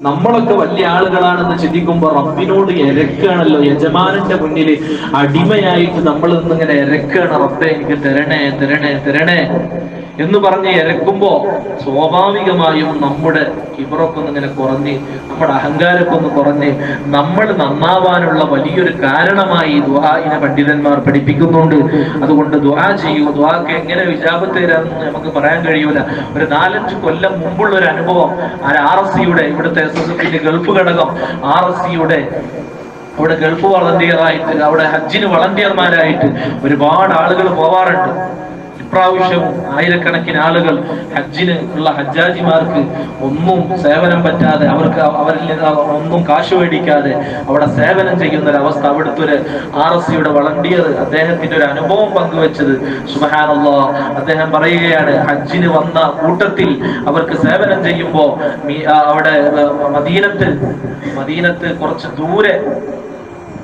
നമ്മളൊക്കെ വലിയ ആളുകളാണെന്ന് ചിന്തിക്കുമ്പോൾ റബ്ബിനോട് ഇരക്കാണല്ലോ യജമാനന്റെ മുന്നിൽ അടിമയായിട്ട് നമ്മൾ ഇന്നിങ്ങനെ ഇരക്കാണ് റബ്ബെ എനിക്ക് തരണേ തരണേ തരണേ. എന്ന് പറഞ്ഞ് ഇരക്കുമ്പോ സ്വാഭാവികമായും നമ്മുടെ ഇവറൊക്കെ ഒന്ന് ഇങ്ങനെ കുറഞ്ഞ് നമ്മുടെ അഹങ്കാരമൊക്കെ ഒന്ന് കുറഞ്ഞ് നമ്മൾ നന്നാവാനുള്ള വലിയൊരു കാരണമായി ദുഹായിനെ പണ്ഡിതന്മാർ പഠിപ്പിക്കുന്നുണ്ട്. അതുകൊണ്ട് ദുഹാ ചെയ്യൂ. ദുഹാക്ക് എങ്ങനെ വിജാപത്ത് തരാമെന്ന് നമുക്ക് പറയാൻ കഴിയൂല. ഒരു നാലഞ്ച് കൊല്ലം മുമ്പുള്ള ഒരു അനുഭവം ആ ആർ എസ് സിയുടെ ഇവിടുത്തെ എസ് എസ് എഫിന്റെ ഗൾഫ് ഘടകം ആർ എസ് സിയുടെ അവിടെ ഗൾഫ് വളണ്ടിയറായിട്ട് അവിടെ ഹജ്ജിന് വളണ്ടിയർമാരായിട്ട് ഒരുപാട് ആളുകൾ പോവാറുണ്ട്. ഇപ്രാവശ്യവും ആയിരക്കണക്കിന് ആളുകൾ ഹജ്ജിന് ഉള്ള ഹജ്ജാജിമാർക്ക് ഒന്നും സേവനം പറ്റാതെ അവർക്ക് അവരിൽ നിന്ന് ഒന്നും കാശ് മേടിക്കാതെ അവിടെ സേവനം ചെയ്യുന്ന ഒരു അവസ്ഥ അവിടുത്തെ ഒരു ആർ എസ് സിയുടെ വളണ്ടിയർ അദ്ദേഹത്തിന്റെ ഒരു അനുഭവം പങ്കുവെച്ചത്. സുബഹാനല്ലോ. അദ്ദേഹം പറയുകയാണ് ഹജ്ജിന് വന്ന കൂട്ടത്തിൽ അവർക്ക് സേവനം ചെയ്യുമ്പോ അവിടെ മദീനത്ത് മദീനത്ത് കുറച്ച് ദൂരെ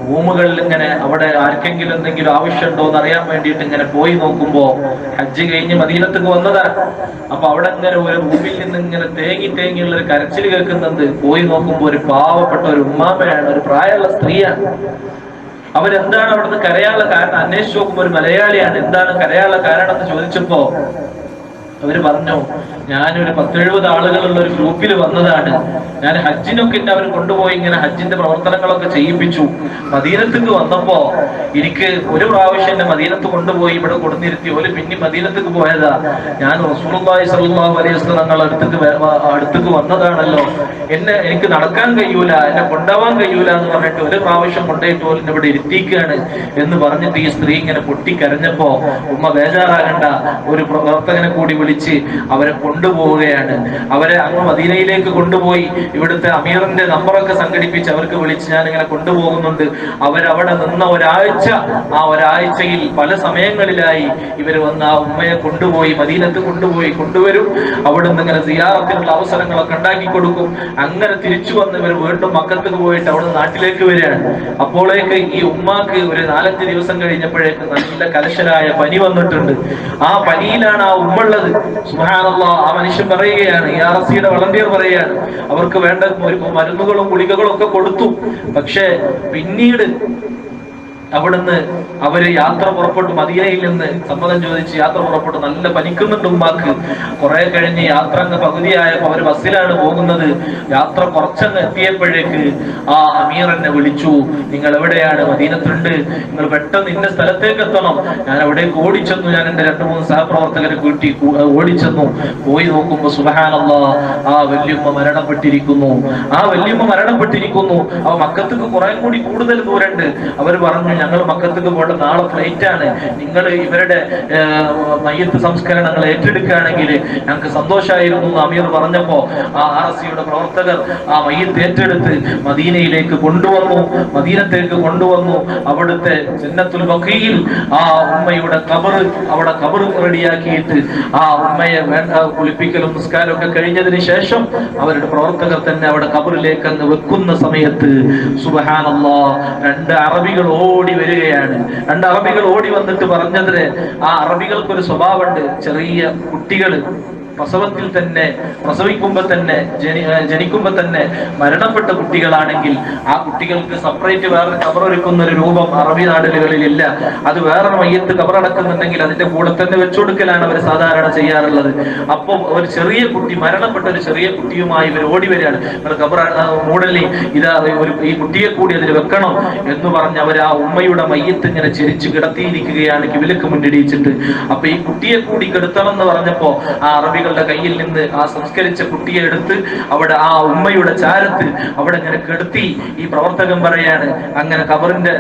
റൂമുകളിൽ ഇങ്ങനെ അവിടെ ആർക്കെങ്കിലും എന്തെങ്കിലും ആവശ്യമുണ്ടോ എന്ന് അറിയാൻ വേണ്ടിയിട്ട് ഇങ്ങനെ പോയി നോക്കുമ്പോ ഹജ്ജ് കഴിഞ്ഞ് മദീനത്തേക്ക് വന്നതാ. അപ്പൊ അവിടെ ഇങ്ങനെ ഒരു റൂമിൽ നിന്ന് ഇങ്ങനെ തേങ്ങി തേങ്ങിയുള്ള ഒരു കരച്ചിൽ കേൾക്കുന്നത് പോയി നോക്കുമ്പോ ഒരു പാവപ്പെട്ട ഒരു ഉമ്മാമയാണ് ഒരു പ്രായമുള്ള സ്ത്രീയാണ്. അവരെന്താണ് അവിടുന്ന് കരയാനുള്ള കാരണം? അന്വേഷിച്ച് നോക്കുമ്പോ ഒരു മലയാളിയാണ്. എന്താണ് കരയാനുള്ള കാരണം എന്ന് ചോദിച്ചപ്പോ അവർ പറഞ്ഞു ഞാനൊരു പത്തെഴുപത് ആളുകളുള്ള ഒരു ഗ്രൂപ്പിൽ വന്നതാണ്. ഞാൻ ഹജ്ജിനൊക്കെ അവർ കൊണ്ടുപോയി ഇങ്ങനെ ഹജ്ജിന്റെ പ്രവർത്തനങ്ങളൊക്കെ ചെയ്യിപ്പിച്ചു. മദീനത്തേക്ക് വന്നപ്പോ എനിക്ക് ഒരു പ്രാവശ്യം എന്നെ മദീനത്ത് കൊണ്ടുപോയി ഇവിടെ കൊടുന്നിരുത്തി. ഒരു പിന്നെ മദീനത്തേക്ക് പോയതാ. ഞാൻ റസൂലുള്ളാഹി സ്വല്ലല്ലാഹു അലൈഹി വസല്ലം അടുത്തേക്ക് അടുത്തേക്ക് വന്നതാണല്ലോ. എന്നെ എനിക്ക് നടക്കാൻ കഴിയൂല എന്നെ കൊണ്ടുപോകാൻ കഴിയൂല എന്ന് പറഞ്ഞിട്ട് ഒരു പ്രാവശ്യം കൊണ്ടുപോയിട്ട് പോലും ഇവിടെ ഇരുത്തിക്കുകയാണ് എന്ന് പറഞ്ഞിട്ട് ഈ സ്ത്രീ ഇങ്ങനെ പൊട്ടിക്കരഞ്ഞപ്പോ ഉമ്മ ബേജാറാകണ്ട. ഒരു പ്രവർത്തകനെ കൂടി വിളിച്ച് അവരെ കൊണ്ടുപോവുകയാണ്. അവരെ അങ്ങ് മദീനയിലേക്ക് കൊണ്ടുപോയി ഇവിടുത്തെ അമീറിന്റെ നമ്പറൊക്കെ സംഘടിപ്പിച്ച് അവർക്ക് വിളിച്ച് ഞാൻ ഇങ്ങനെ കൊണ്ടുപോകുന്നുണ്ട്. അവരവിടെ നിന്ന ഒരാഴ്ച ആ ഒരാഴ്ചയിൽ പല സമയങ്ങളിലായി ഇവർ വന്ന് ആ ഉമ്മയെ കൊണ്ടുപോയി മദീനത്ത് കൊണ്ടുപോയി കൊണ്ടുവരും. അവിടെ നിന്ന് ഇങ്ങനെ സിയാറത്തിനുള്ള അവസരങ്ങളൊക്കെ ഉണ്ടാക്കി കൊടുക്കും. അങ്ങനെ തിരിച്ചു വന്ന് ഇവർ വീണ്ടും മക്കത്തേക്ക് പോയിട്ട് അവിടെ നാട്ടിലേക്ക് വരികയാണ്. അപ്പോഴേക്ക് ഈ ഉമ്മാക്ക് ഒരു നാലഞ്ച് ദിവസം കഴിഞ്ഞപ്പോഴേക്ക് നല്ല കലശരായ പനി വന്നിട്ടുണ്ട്. ആ പനിയിലാണ് ആ ഉമ്മ സുബ്ഹാനല്ലാഹ്. ആ മനുഷ്യൻ പറയുകയാണ് ഈ ആർ എസ് സിയുടെ വളണ്ടിയർ പറയുകയാണ് അവർക്ക് വേണ്ട മരുന്നുകളും ഗുളികകളും ഒക്കെ കൊടുത്തു. പക്ഷേ പിന്നീട് അവിടുന്ന് അവർ യാത്ര പുറപ്പെട്ടു മദീനയിൽ നിന്ന് സമ്മതം ചോദിച്ച് യാത്ര പുറപ്പെട്ടു നല്ല പനിക്കുന്നുണ്ട് ഉമ്മാക്ക്. കുറെ കഴിഞ്ഞ് യാത്ര അങ്ങ് പകുതിയായപ്പോ അവർ ബസ്സിലാണ് പോകുന്നത്. യാത്ര കുറച്ചങ്ങ് എത്തിയപ്പോഴേക്ക് ആ അമീർ എന്നെ വിളിച്ചു. നിങ്ങൾ എവിടെയാണ് മദീനത്തുണ്ട്. നിങ്ങൾ പെട്ടെന്ന് ഇന്ന സ്ഥലത്തേക്ക് എത്തണം. ഞാൻ അവിടെ ഓടിച്ചെന്നു. ഞാൻ എന്റെ രണ്ടു മൂന്ന് സഹപ്രവർത്തകരെ കൂട്ടി ഓടിച്ചെന്നു. പോയി നോക്കുമ്പോ സുഹാനല്ല ആ വല്യമ്മ മരണപ്പെട്ടിരിക്കുന്നു. ആ വല്യമ്മ മരണപ്പെട്ടിരിക്കുന്നു. അവ മക്കത്തേക്ക് കുറെ കൂടി കൂടുതൽ ദൂരണ്ട്. അവർ പറഞ്ഞു ഞങ്ങൾ മക്കത്തേക്ക് പോകേണ്ട നാളെ ഫ്ലൈറ്റ് ആണ് നിങ്ങൾ ഇവരുടെ മയ്യത്ത് സംസ്കരണങ്ങൾ ഏറ്റെടുക്കുകയാണെങ്കിൽ ഞങ്ങൾക്ക് സന്തോഷമായിരുന്നു എന്ന് അമീർ പറഞ്ഞപ്പോൾ ആ ആർ എസ് സിയുടെ പ്രവർത്തകർ ആ മയ്യത്ത് ഏറ്റെടുത്ത് മദീനയിലേക്ക് കൊണ്ടുവന്നു. മദീനത്തേക്ക് കൊണ്ടുവന്നു. അവിടുത്തെ ജന്നത്തുൽ ബക്കയിൽ ആ ഉമ്മയുടെ കബർ അവിടെ കബർ റെഡിയാക്കിയിട്ട് ആ ഉമ്മയെ കുളിപ്പിക്കലും നിസ്കാരവും ഒക്കെ കഴിഞ്ഞതിന് ശേഷം അവരുടെ പ്രവർത്തകർ തന്നെ അവിടെ കബറിലേക്ക് അങ്ങ് വെക്കുന്ന സമയത്ത് സുബഹാനല്ലാ രണ്ട് അറബികൾ ഓടി വരികയാണ്. രണ്ട് അറബികൾ ഓടി വന്നിട്ട് പറഞ്ഞതിന് ആ അറബികൾക്കൊരു സ്വഭാവമുണ്ട്. ചെറിയ കുട്ടികൾ പ്രസവത്തിൽ തന്നെ പ്രസവിക്കുമ്പോൾ തന്നെ ജനി ജനിക്കുമ്പോ തന്നെ മരണപ്പെട്ട കുട്ടികളാണെങ്കിൽ ആ കുട്ടികൾക്ക് സെപ്പറേറ്റ് വേറെ കബറൊരുക്കുന്ന ഒരു രൂപം അറബി നാടുകളിൽ ഇല്ല അത് വേറെ മയ്യത്ത് കബറടക്കുന്നുണ്ടെങ്കിൽ അതിന്റെ കൂടെ തന്നെ വെച്ചുകൊടുക്കലാണ് അവർ സാധാരണ ചെയ്യാറുള്ളത്. അപ്പോൾ ഒരു ചെറിയ കുട്ടി മരണപ്പെട്ട ഒരു ചെറിയ കുട്ടിയുമായി ഇവർ ഓടി വരികയാണ്. നിങ്ങൾ കബർ മൂടലി ഇതാ ഒരു ഈ കുട്ടിയെ കൂടി അതിൽ വെക്കണം എന്ന് പറഞ്ഞ് അവർ ആ ഉമ്മയുടെ മയ്യത്ത് ഇങ്ങനെ ചിരിച്ചു കിടത്തിയിരിക്കുകയാണ് കിവിലക്ക് മുന്നിടിയിച്ചിട്ട്. അപ്പൊ ഈ കുട്ടിയെ കൂടി കെടുത്തണം എന്ന് പറഞ്ഞപ്പോ ആ അറബികളുടെ കയ്യിൽ നിന്ന് ആ സംസ്കരിച്ച കുട്ടിയെ എടുത്ത് അവിടെ ആ ഉമ്മയുടെ ചാരത്ത് അവിടെ ഇങ്ങനെ കെടുത്തി ഈ പ്രവർത്തകൻ പറയാണ് അങ്ങനെ കബറിന്റെ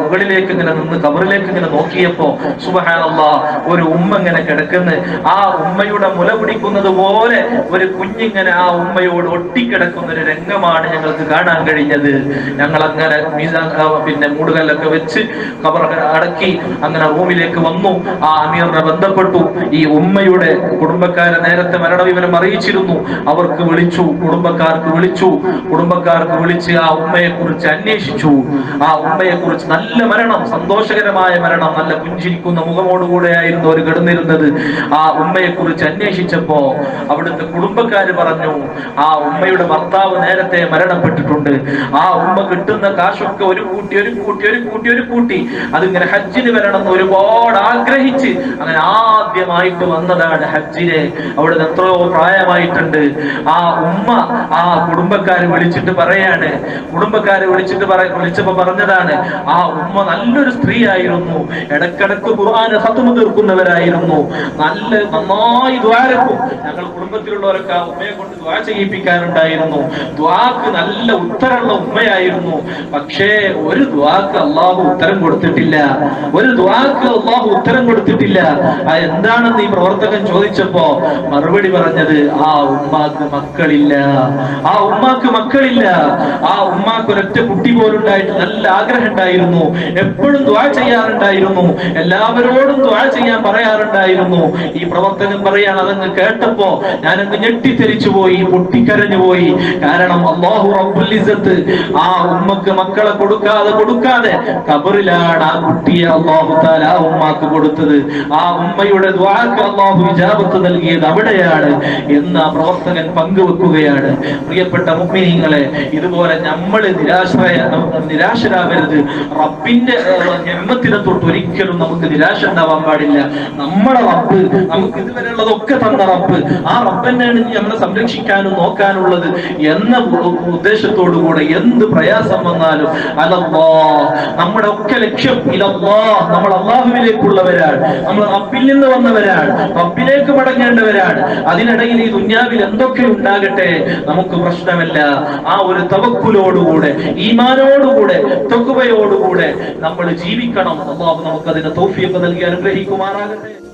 മുകളിലേക്ക് ഇങ്ങനെ നിന്ന് കബറിലേക്ക് ഇങ്ങനെ നോക്കിയപ്പോ സുബഹാനല്ലാ ഒരു ഉമ്മ ഇങ്ങനെ കിടക്കുന്ന. ആ ഉമ്മയുടെ മുല പിടിക്കുന്നത് പോലെ ഒരു കുഞ്ഞിങ്ങനെ ആ ഉമ്മയോട് ഒട്ടിക്കിടക്കുന്ന ഒരു രംഗമാണ് ഞങ്ങൾക്ക് കാണാൻ കഴിഞ്ഞത്. ഞങ്ങൾ അങ്ങനെ പിന്നെ മൂടുകല്ലൊക്കെ വെച്ച് കബർ അടക്കി അങ്ങനെ റൂമിലേക്ക് വന്നു. ആ അമീറിനെ ബന്ധപ്പെട്ടു. ഈ ഉമ്മയുടെ കുടുംബക്കാരെ നേരെ നേരത്തെ മരണവിവരം അറിയിച്ചിരുന്നു. അവർക്ക് വിളിച്ചു കുടുംബക്കാർക്ക് വിളിച്ചു. കുടുംബക്കാർക്ക് വിളിച്ച് ആ ഉമ്മയെ കുറിച്ച് അന്വേഷിച്ചു. ആ ഉമ്മയെ കുറിച്ച് നല്ല മരണം സന്തോഷകരമായ മരണം നല്ല പുഞ്ചിരിക്കുന്ന മുഖമോടുകൂടെ ആയിരുന്നു അവർ കിടന്നിരുന്നത്. ആ ഉമ്മയെ കുറിച്ച് അന്വേഷിച്ചപ്പോ അവിടുത്തെ കുടുംബക്കാര് പറഞ്ഞു ആ ഉമ്മയുടെ ഭർത്താവ് നേരത്തെ മരണപ്പെട്ടിട്ടുണ്ട് ആ ഉമ്മ കിട്ടുന്ന കാശൊക്കെ ഒരു കൂട്ടി ഒരു കൂട്ടി ഒരു കൂട്ടി ഒരു കൂട്ടി. അതിങ്ങനെ ഹജ്ജിന് വരണം എന്ന് ഒരുപാട് ആഗ്രഹിച്ച് അങ്ങനെ ആദ്യമായിട്ട് വന്നതാണ് ഹജ്ജിന്. അവിടെ എത്രയോ പ്രായമായിട്ടുണ്ട്. ആ ഉമ്മ ആ കുടുംബക്കാരെ വിളിച്ചിട്ട് പറയാണ്. കുടുംബക്കാരെ വിളിച്ചിട്ട് പറ വിളിച്ചപ്പോ പറഞ്ഞതാണ് ആ ഉമ്മ നല്ലൊരു സ്ത്രീ ആയിരുന്നു ഇടക്കിടക്ക് ഖുർആന് ഹത്തുമ തീർക്കുന്നവരായിരുന്നു. നല്ല നന്നായി ദ്വാരക്കും ഞങ്ങൾ കുടുംബത്തിലുള്ളവരൊക്കെ ആ ഉമ്മയെ കൊണ്ട് ദ്വാ ചെയ്യിപ്പിക്കാറുണ്ടായിരുന്നു. ദ്വാക്ക് നല്ല ഉത്തരമുള്ള ഉമ്മയായിരുന്നു. പക്ഷേ ഒരു ദ്വാക്ക് അള്ളാഹു ഉത്തരം കൊടുത്തിട്ടില്ല. ഒരു ദ്വാക്ക് അള്ളാഹു ഉത്തരം കൊടുത്തിട്ടില്ല. എന്താണെന്ന് ഈ പ്രവർത്തകൻ ചോദിച്ചപ്പോ മറുപടി പറഞ്ഞത് ആ ഉമ്മാക്ക് മക്കളില്ല ആ ഉമ്മാക്ക് മക്കളില്ല ആ ഉമ്മാക്ക് ഒരൊറ്റ കുട്ടി പോലുണ്ടായിട്ട് നല്ല ആഗ്രഹം ഉണ്ടായിരുന്നു എപ്പോഴും ദ്വാ ചെയ്യാറുണ്ടായിരുന്നു എല്ലാവരോടും ദ്വാ ചെയ്യാൻ പറയാറുണ്ടായിരുന്നു. ഈ പ്രവർത്തകൻ പറയാണ് അതങ്ങ് കേട്ടപ്പോ ഞാനങ്ങ് ഞെട്ടിത്തെരിച്ചു പോയി പൊട്ടിക്കരഞ്ഞു പോയി. കാരണം അള്ളാഹു റബ്ബുൽ ആ ഉമ്മക്ക് മക്കളെ കൊടുക്കാതെ കൊടുക്കാതെ കബറിലാണ് ആ കുട്ടിയെ അള്ളാഹു താല ആ ഉമ്മാക്ക് കൊടുത്തത്. ആ ഉമ്മയുടെ ദ്വാക്ക് അള്ളാഹു വിജാപത്ത് നൽകിയത്. അവിടെയാണ് എന്ന് ആ പ്രവർത്തകൻ പങ്കുവെക്കുകയാണ്. പ്രിയപ്പെട്ട മുഗ്മിനീങ്ങളെ ഇതുപോലെ നമ്മൾ നിരാശ്രയ നിരാശരാവരുത്. റബ്ബിന്റെ ജന്മത്തിനെ തൊട്ട് ഒരിക്കലും നമുക്ക് നിരാശ ഉണ്ടാവാൻ പാടില്ല. നമ്മുടെ റബ്ബ് നമുക്ക് ഇതുവരെയുള്ളതൊക്കെ തന്ന റബ്ബ് ആ റബ്ബെന്നെയാണ് ഇനി നമ്മളെ സംരക്ഷിക്കാനും നോക്കാനുള്ളത് എന്ന ഉദ്ദേശത്തോടു കൂടെ എന്ത് പ്രയാസം വന്നാലും അലല്ലാ നമ്മുടെ ഒക്കെ ലക്ഷ്യം ഇലല്ലാ നമ്മൾ അള്ളാഹുവിലേക്കുള്ളവരാണ് നമ്മൾ റബ്ബിൽ നിന്ന് വന്നവരാണ്. റബ്ബിലേക്ക് മടങ്ങേണ്ടവരാണ്. അതിനിടയിൽ ഈ ദുന്യാവിൽ എന്തൊക്കെ ഉണ്ടാകട്ടെ നമുക്ക് പ്രശ്നമല്ല. ആ ഒരു തവക്കുലോടുകൂടെ ഈമാനോടുകൂടെ തൊക്കുവയോടുകൂടെ നമ്മൾ ജീവിക്കണം. അള്ളാഹു നമുക്ക് അതിന് തോഫിയൊക്കെ നൽകി അനുഗ്രഹിക്കുമാറാകട്ടെ.